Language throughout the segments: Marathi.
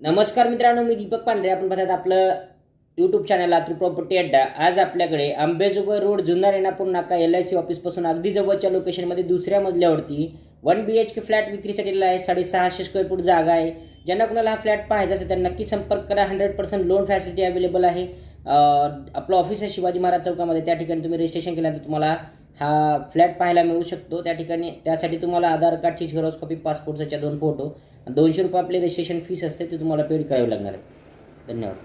नमस्कार मित्रांनो मी दीपक पांढरे. आपण पाहतात आपलं यूट्यूब चॅनल लातूर प्रॉपर्टी अड्डा. आज आपल्याकडे अंबेजोगाई रोड जुन्नर रेणापूर नाका एल आय सी ऑफिसपासून अगदी जवळच्या लोकेशनमध्ये दुसऱ्या मजल्यावरती one B H K flat विक्रीसाठी आहे. साडेसहाशे स्क्वेअर फूट जागा आहे. ज्यांना कुणाला हा फ्लॅट पाहायचा असेल तर नक्की संपर्क करा. Hundred percent loan facility available आहे. आपलं ऑफिस आहे शिवाजी महाराज चौकामध्ये. त्या ठिकाणी तुम्ही रजिस्ट्रेशन केल्यानंतर तुम्हाला हा फ्लॅट पाहायला मिळू शकतो. त्या ठिकाणी त्यासाठी तुम्हाला आधार कार्डची झेरॉक्स कॉपी पासपोर्टच्या दोन फोटो दोनशे रुपये आपली रजिस्ट्रेशन फीस असते ती तुम्हाला पेड करावी लागणार आहे. धन्यवाद.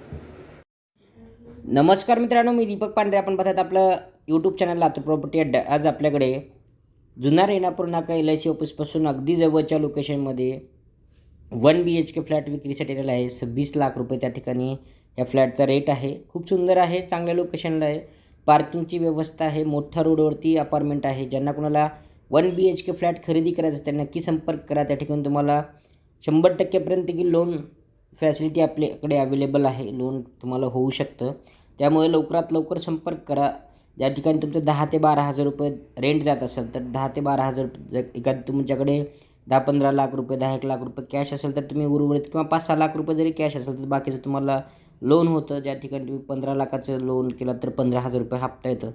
नमस्कार मित्रांनो मी दीपक पांढरे. आपण पाहतात आपलं यूट्यूब चॅनल लातूर प्रॉपर्टी अड्डा. आज आपल्याकडे जुना रेणापूर नाका एल आय सी ऑफिसपासून अगदी जवळच्या लोकेशनमध्ये one B H K flat विक्रीसाठी आलेला आहे. सव्वीस लाख रुपये त्या ठिकाणी या फ्लॅटचा रेट आहे. खूप सुंदर आहे चांगल्या लोकेशनला आहे. पार्किंगची व्यवस्था आहे मोठ्या रोडवरती अपार्टमेंट आहे. ज्यांना कोणाला one B H K flat खरेदी करायचं असेल, त्यांना नक्की संपर्क करा. त्या ठिकाणी तुम्हाला शंभर टक्क्यापर्यंत की लोन फॅसिलिटी आपल्याकडे अवेलेबल आहे. लोन तुम्हाला होऊ शकतं. त्यामुळे लवकरात लवकर संपर्क करा. ज्या ठिकाणी तुमचं दहा ते बारा हजार रुपये रेंट जात असेल तर दहा ते बारा हजार रुपये जर तुमच्याकडे दहा पंधरा लाख रुपये दहा एक लाख रुपये कॅश असेल तर तुम्ही उर्वरित किंवा पाच सहा लाख रुपये जरी कॅश असेल तर बाकीचं तुम्हाला लोन होतं. ज्या ठिकाणी तुम्ही पंधरा लाखाचं लोन केलं तर पंधरा हजार रुपये हप्ता येतं.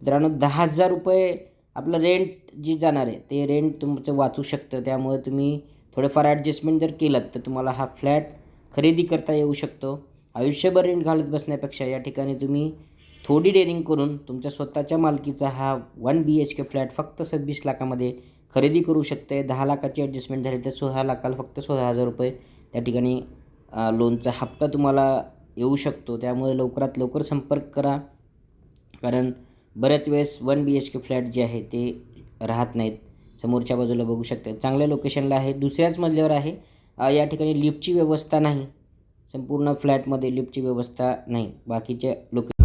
मित्रांनो दहा हजार रुपये आपलं रेंट जी जाणार आहे ते रेंट तुमचं वाचू शकतं. त्यामुळे तुम्ही थोडंफार ॲडजस्टमेंट जर केलं तर तुम्हाला हा फ्लॅट खरेदी करता येऊ शकतो. आयुष्यभर रेंट घालत बसण्यापेक्षा या ठिकाणी तुम्ही थोडी डेअरिंग करून तुमच्या स्वतःच्या मालकीचा हा one B H K flat फक्त सव्वीस लाखामध्ये खरेदी करू शकते दहा लाखाची ॲडजस्टमेंट झाली तर सोळा लाखाला फक्त सोळा हजार रुपये त्या ठिकाणी लोनचा हप्ता तुम्हाला येऊ शकतो. त्यामुळे लवकरात लवकर संपर्क करा. कारण बऱ्याच वेळेस one B H K flat जे आहे ते राहत नाहीत. समोरच्या बाजूला बघू शकतात चांगल्या लोकेशनला आहे. दुसऱ्याच मजल्यावर आहे. या ठिकाणी लिफ्टची व्यवस्था नाही. संपूर्ण फ्लॅटमध्ये लिफ्टची व्यवस्था नाही. बाकीच्या लोके